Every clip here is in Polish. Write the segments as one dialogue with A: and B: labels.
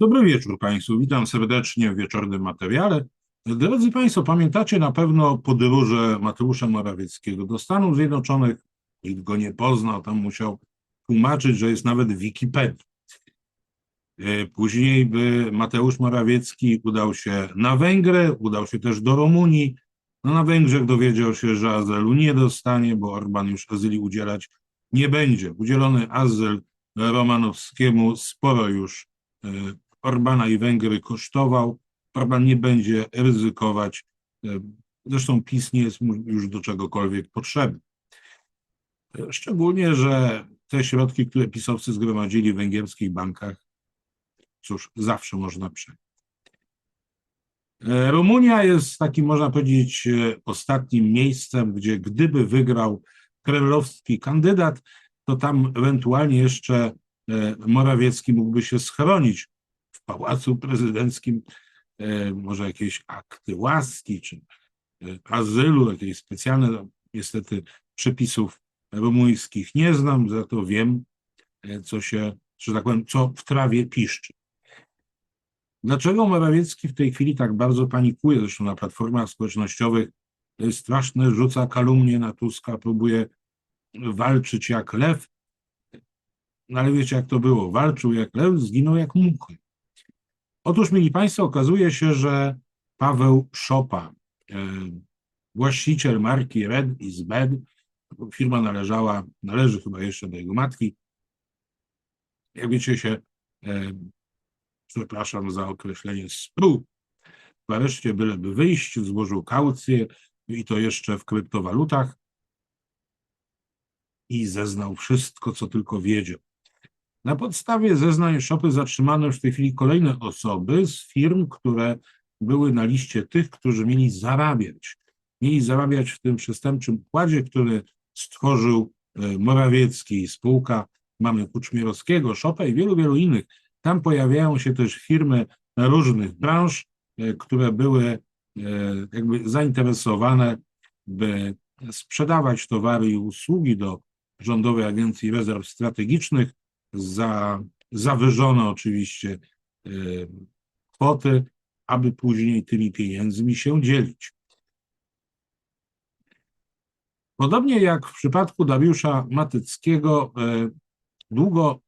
A: Dobry wieczór Państwu, witam serdecznie w wieczornym materiale. Drodzy Państwo, pamiętacie na pewno podróże Mateusza Morawieckiego do Stanów Zjednoczonych. Nikt go nie poznał, tam musiał tłumaczyć, że jest nawet w Wikipedii. E, Później by Mateusz Morawiecki udał się na Węgry, udał się też do Rumunii. No na Węgrzech dowiedział się, że azylu nie dostanie, bo Orban już azyli udzielać nie będzie. Udzielony azyl Romanowskiemu sporo już e, Orbana i Węgry kosztował. Orban nie będzie ryzykować. e, Zresztą PiS nie jest już do czegokolwiek potrzebny. E, Szczególnie, że te środki, które pisowcy zgromadzili w węgierskich bankach, cóż, zawsze można przejąć. E, Rumunia jest takim, można powiedzieć, ostatnim miejscem, gdzie gdyby wygrał kremlowski kandydat, to tam ewentualnie jeszcze Morawiecki mógłby się schronić pałacu prezydenckim, e, może jakieś akty łaski czy e, azylu, jakieś specjalne, no, niestety przepisów rumuńskich nie znam, za to wiem, e, co się, że tak powiem, co w trawie piszczy. Dlaczego Morawiecki w tej chwili tak bardzo panikuje? Zresztą na platformach społecznościowych straszne rzuca kalumnie na Tuska, próbuje walczyć jak lew. No ale wiecie, jak to było? Walczył jak lew, zginął jak muchy. Otóż, mieli Państwo, okazuje się, że Paweł Szopa, e, właściciel marki Red is Bad, firma należała, należy chyba jeszcze do jego matki, jak wiecie się, e, przepraszam za określenie, sprół w areszcie, byleby wyjść, złożył kaucję i to jeszcze w kryptowalutach i zeznał wszystko, co tylko wiedział. Na podstawie zeznań Szopy zatrzymano już w tej chwili kolejne osoby z firm, które były na liście tych, którzy mieli zarabiać. Mieli zarabiać w tym przestępczym układzie, który stworzył e, Morawiecki, spółka mamy Kuczmierowskiego, Szopę i wielu, wielu innych. Tam pojawiają się też firmy różnych branż, e, które były e, jakby zainteresowane, by sprzedawać towary i usługi do Rządowej Agencji Rezerw Strategicznych za zawyżone oczywiście e, kwoty, aby później tymi pieniędzmi się dzielić. Podobnie jak w przypadku Dariusza Matyckiego, e, długo,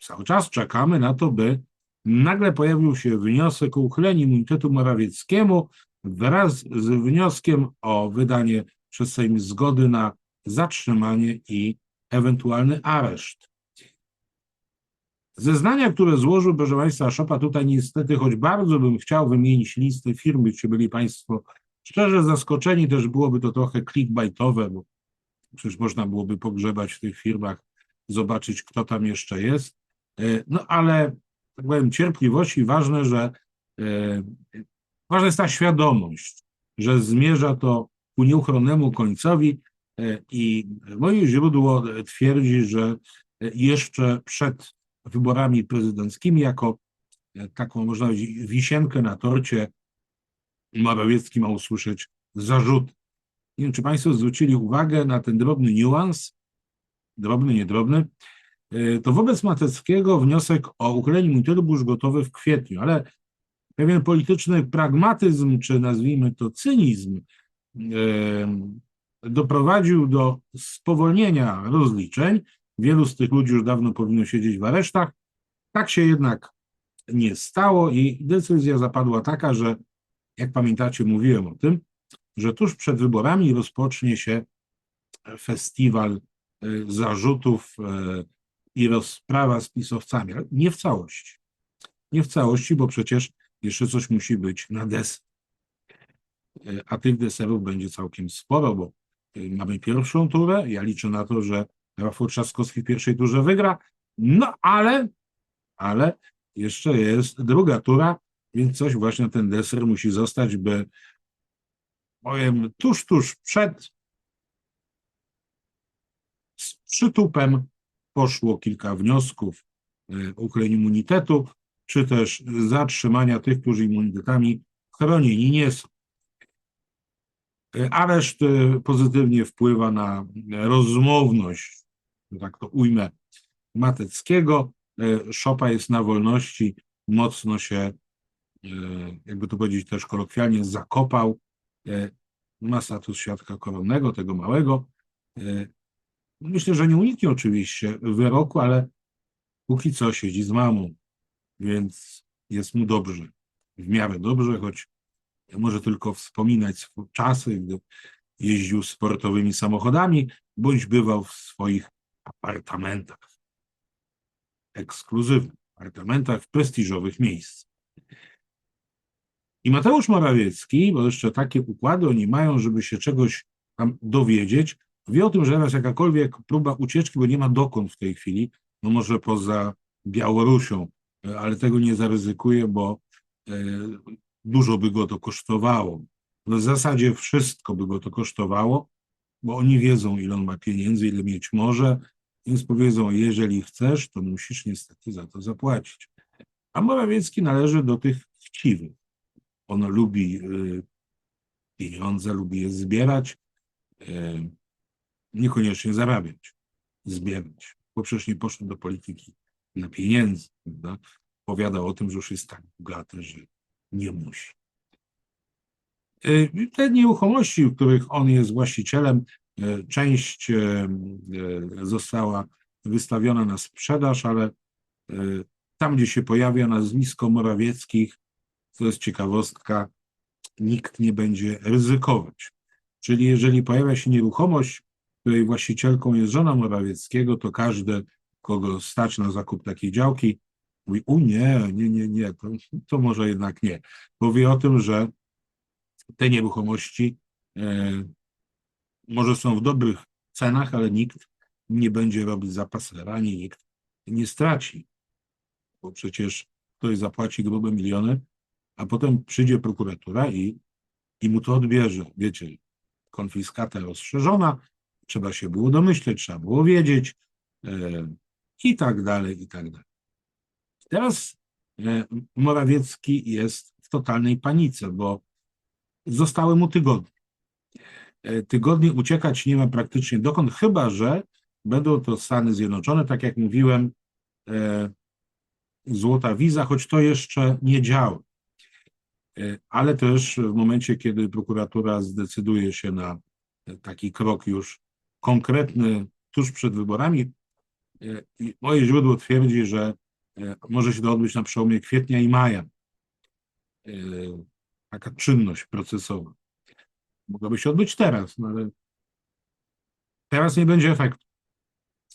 A: cały czas czekamy na to, by nagle pojawił się wniosek o uchylenie immunitetu Morawieckiemu wraz z wnioskiem o wydanie przez Sejm zgody na zatrzymanie i ewentualny areszt. Zeznania, które złożył, proszę Państwa, Szopa, tutaj niestety, choć bardzo bym chciał wymienić listę firm, byście byli Państwo szczerze zaskoczeni, też byłoby to trochę clickbaitowe, bo przecież można byłoby pogrzebać w tych firmach, zobaczyć, kto tam jeszcze jest. E, No ale, tak powiem, cierpliwości ważne, że e, ważna jest ta świadomość, że zmierza to ku nieuchronnemu końcowi e, i moje źródło twierdzi, że jeszcze przed wyborami prezydenckimi jako e, taką, można powiedzieć, wisienkę na torcie Morawiecki ma usłyszeć zarzut. Nie wiem, czy Państwo zwrócili uwagę na ten drobny niuans, drobny, niedrobny, E, to wobec Mateckiego wniosek o uchylenie immunitetu był już gotowy w kwietniu, ale pewien polityczny pragmatyzm, czy nazwijmy to cynizm, e, doprowadził do spowolnienia rozliczeń. Wielu z tych ludzi już dawno powinno siedzieć w aresztach. Tak się jednak nie stało i decyzja zapadła taka, że jak pamiętacie, mówiłem o tym, że tuż przed wyborami rozpocznie się festiwal e, zarzutów e, i rozprawa z pisowcami, ale nie w całości. Nie w całości, bo przecież jeszcze coś musi być na deser. A tych deserów będzie całkiem sporo, bo e, mamy pierwszą turę. Ja liczę na to, że Rafał Trzaskowski w pierwszej turze wygra. No ale, ale jeszcze jest druga tura, więc coś właśnie ten deser musi zostać, by powiem tuż, tuż przed z przytupem poszło kilka wniosków o uchylenie immunitetu, czy też zatrzymania tych, którzy immunitetami chronieni nie są. E, Areszt e, pozytywnie wpływa na rozmowność, że tak to ujmę, Mateckiego. E, Szopa jest na wolności, mocno się, e, jakby to powiedzieć też kolokwialnie, zakopał. E, Ma status świadka koronnego, tego małego. Myślę, że nie uniknie oczywiście wyroku, ale póki co siedzi z mamą, więc jest mu dobrze, w miarę dobrze, choć może tylko wspominać czasy, gdy jeździł sportowymi samochodami, bądź bywał w swoich apartamentach, ekskluzywnych apartamentach w prestiżowych miejscach. I Mateusz Morawiecki, bo jeszcze takie układy oni mają, żeby się czegoś tam dowiedzieć, wie o tym, że teraz jakakolwiek próba ucieczki, bo nie ma dokąd w tej chwili, no może poza Białorusią, e, ale tego nie zaryzykuje, bo e, dużo by go to kosztowało. No w zasadzie wszystko by go to kosztowało, bo oni wiedzą, ile on ma pieniędzy, ile mieć może, więc powiedzą, jeżeli chcesz, to musisz niestety za to zapłacić. A Morawiecki należy do tych chciwych. On lubi y, pieniądze, lubi je zbierać, y, niekoniecznie zarabiać, zbierać, bo przecież nie poszedł do polityki dla pieniędzy, prawda? Powiadał o tym, że już jest tak bogaty, że nie musi. Y, Te nieruchomości, których on jest właścicielem, część y, y, została wystawiona na sprzedaż, ale tam, gdzie się pojawia nazwisko Morawieckich, to jest ciekawostka, nikt nie będzie ryzykować. Czyli jeżeli pojawia się nieruchomość, której właścicielką jest żona Morawieckiego, to każdy, kogo stać na zakup takiej działki, mówi, u nie, nie, nie, nie, to, to może jednak nie. Bo wie o tym, że te nieruchomości e, może są w dobrych cenach, ale nikt nie będzie robić zapasera, ani nikt nie straci. Bo przecież ktoś zapłaci grube miliony, a potem przyjdzie prokuratura i, i mu to odbierze. Wiecie, konfiskata rozszerzona, trzeba się było domyśleć, trzeba było wiedzieć e, i tak dalej, i tak dalej. Teraz e, Morawiecki jest w totalnej panice, bo zostały mu tygodnie. E, Tygodnie uciekać nie ma praktycznie dokąd, chyba że będą to Stany Zjednoczone, tak jak mówiłem, e, złota wiza, choć to jeszcze nie działa. E, Ale też w momencie, kiedy prokuratura zdecyduje się na taki krok już konkretny tuż przed wyborami, moje źródło twierdzi, że może się to odbyć na przełomie kwietnia i maja. Taka czynność procesowa. Mogłaby się odbyć teraz, no ale teraz nie będzie efektu.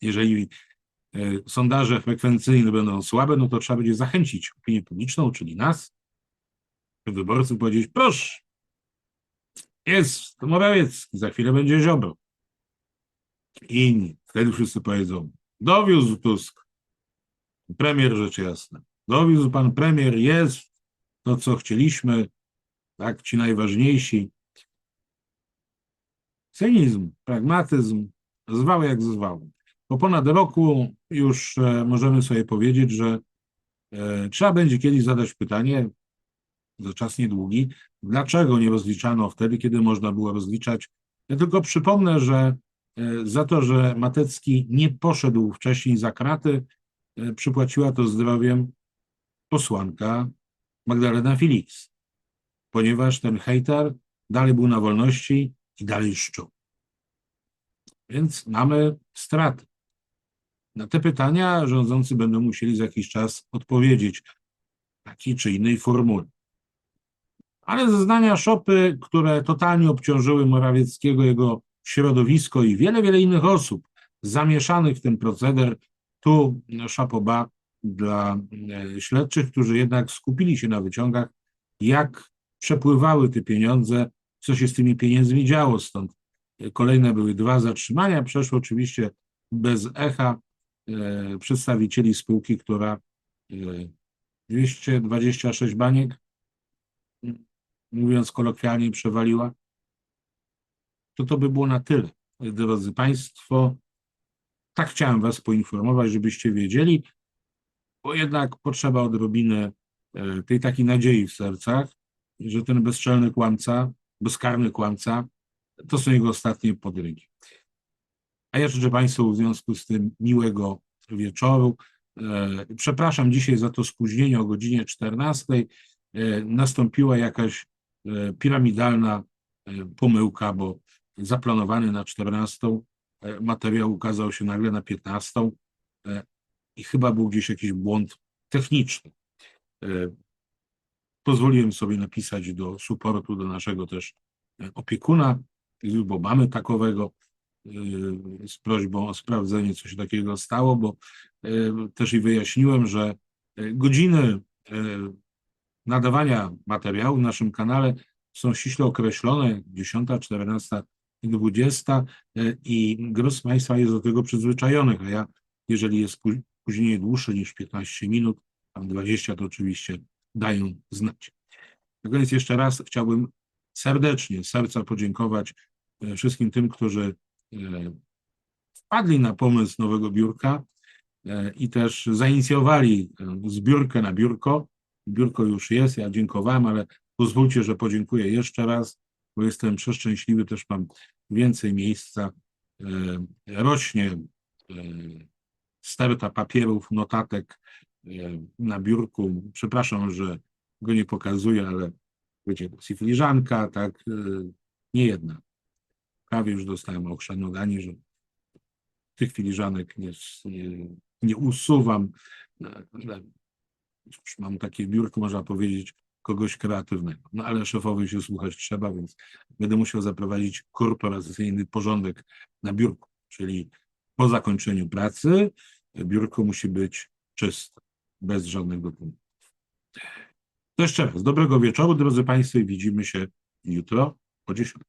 A: Jeżeli e, sondaże frekwencyjne będą słabe, no to trzeba będzie zachęcić opinię publiczną, czyli nas, wyborców, powiedzieć, proszę, jest Morawiecki, za chwilę będzie Ziobro. I inni. Wtedy wszyscy powiedzą, dowiózł Tusk, premier rzecz jasna, dowiózł pan premier, jest to, co chcieliśmy, tak, ci najważniejsi. Cynizm, pragmatyzm, zwał jak zwał. Po ponad roku już e, możemy sobie powiedzieć, że e, trzeba będzie kiedyś zadać pytanie, za czas niedługi, dlaczego nie rozliczano wtedy, kiedy można było rozliczać. Ja tylko przypomnę, że e, za to, że Matecki nie poszedł wcześniej za kraty, przypłaciła to zdrowiem posłanka Magdalena Felix, ponieważ ten hejter dalej był na wolności i dalej szczuł. Więc mamy straty. Na te pytania rządzący będą musieli za jakiś czas odpowiedzieć w takiej czy innej formule. Ale zeznania Szopy, które totalnie obciążyły Morawieckiego, jego środowisko i wiele, wiele innych osób zamieszanych w ten proceder, tu szapoba dla e, śledczych, którzy jednak skupili się na wyciągach, jak przepływały te pieniądze, co się z tymi pieniędzmi działo. Stąd e, kolejne były dwa zatrzymania, przeszło oczywiście bez echa e, przedstawicieli spółki, która e, 226 baniek mówiąc kolokwialnie, przewaliła, to to by było na tyle. Drodzy Państwo, tak chciałem Was poinformować, żebyście wiedzieli, bo jednak potrzeba odrobiny e, tej takiej nadziei w sercach, że ten bezczelny kłamca, bezkarny kłamca, to są jego ostatnie podrygi. A ja życzę Państwu w związku z tym miłego wieczoru. E, Przepraszam dzisiaj za to spóźnienie o godzinie 14. E, Nastąpiła jakaś e, piramidalna pomyłka, bo zaplanowany na 14 e, materiał ukazał się nagle na 15 e, i chyba był gdzieś jakiś błąd techniczny. Pozwoliłem sobie napisać do supportu, do naszego też e, opiekuna, bo mamy takowego, e, z prośbą o sprawdzenie, co się takiego stało, bo e, też i wyjaśniłem, że godziny nadawania materiału w naszym kanale są ściśle określone, 10, 14 i 20 e, i gros Państwa jest do tego przyzwyczajonych, a ja, jeżeli jest pó- później dłuższe niż 15 minut, tam 20, to oczywiście dają znać. Na koniec jeszcze raz chciałbym serdecznie, serca podziękować e, wszystkim tym, którzy e, wpadli na pomysł nowego biurka e, i też zainicjowali zbiórkę na biurko. Biurko już jest, ja dziękowałem, ale pozwólcie, że podziękuję jeszcze raz, bo jestem przeszczęśliwy, też mam więcej miejsca. Rośnie sterta papierów, notatek na biurku. Przepraszam, że go nie pokazuję, ale wiecie, i filiżanka, tak, e, nie jedna. Prawie już dostałem ochrzanowani, że tych filiżanek nie, nie, nie usuwam. e, Już mam takie biurko, można powiedzieć, kogoś kreatywnego. No ale szefowi się słuchać trzeba, więc będę musiał zaprowadzić korporacyjny porządek na biurku, czyli po zakończeniu pracy biurko musi być czyste, bez żadnych dokumentów. To jeszcze raz, dobrego wieczoru, drodzy Państwo, i widzimy się jutro o 10.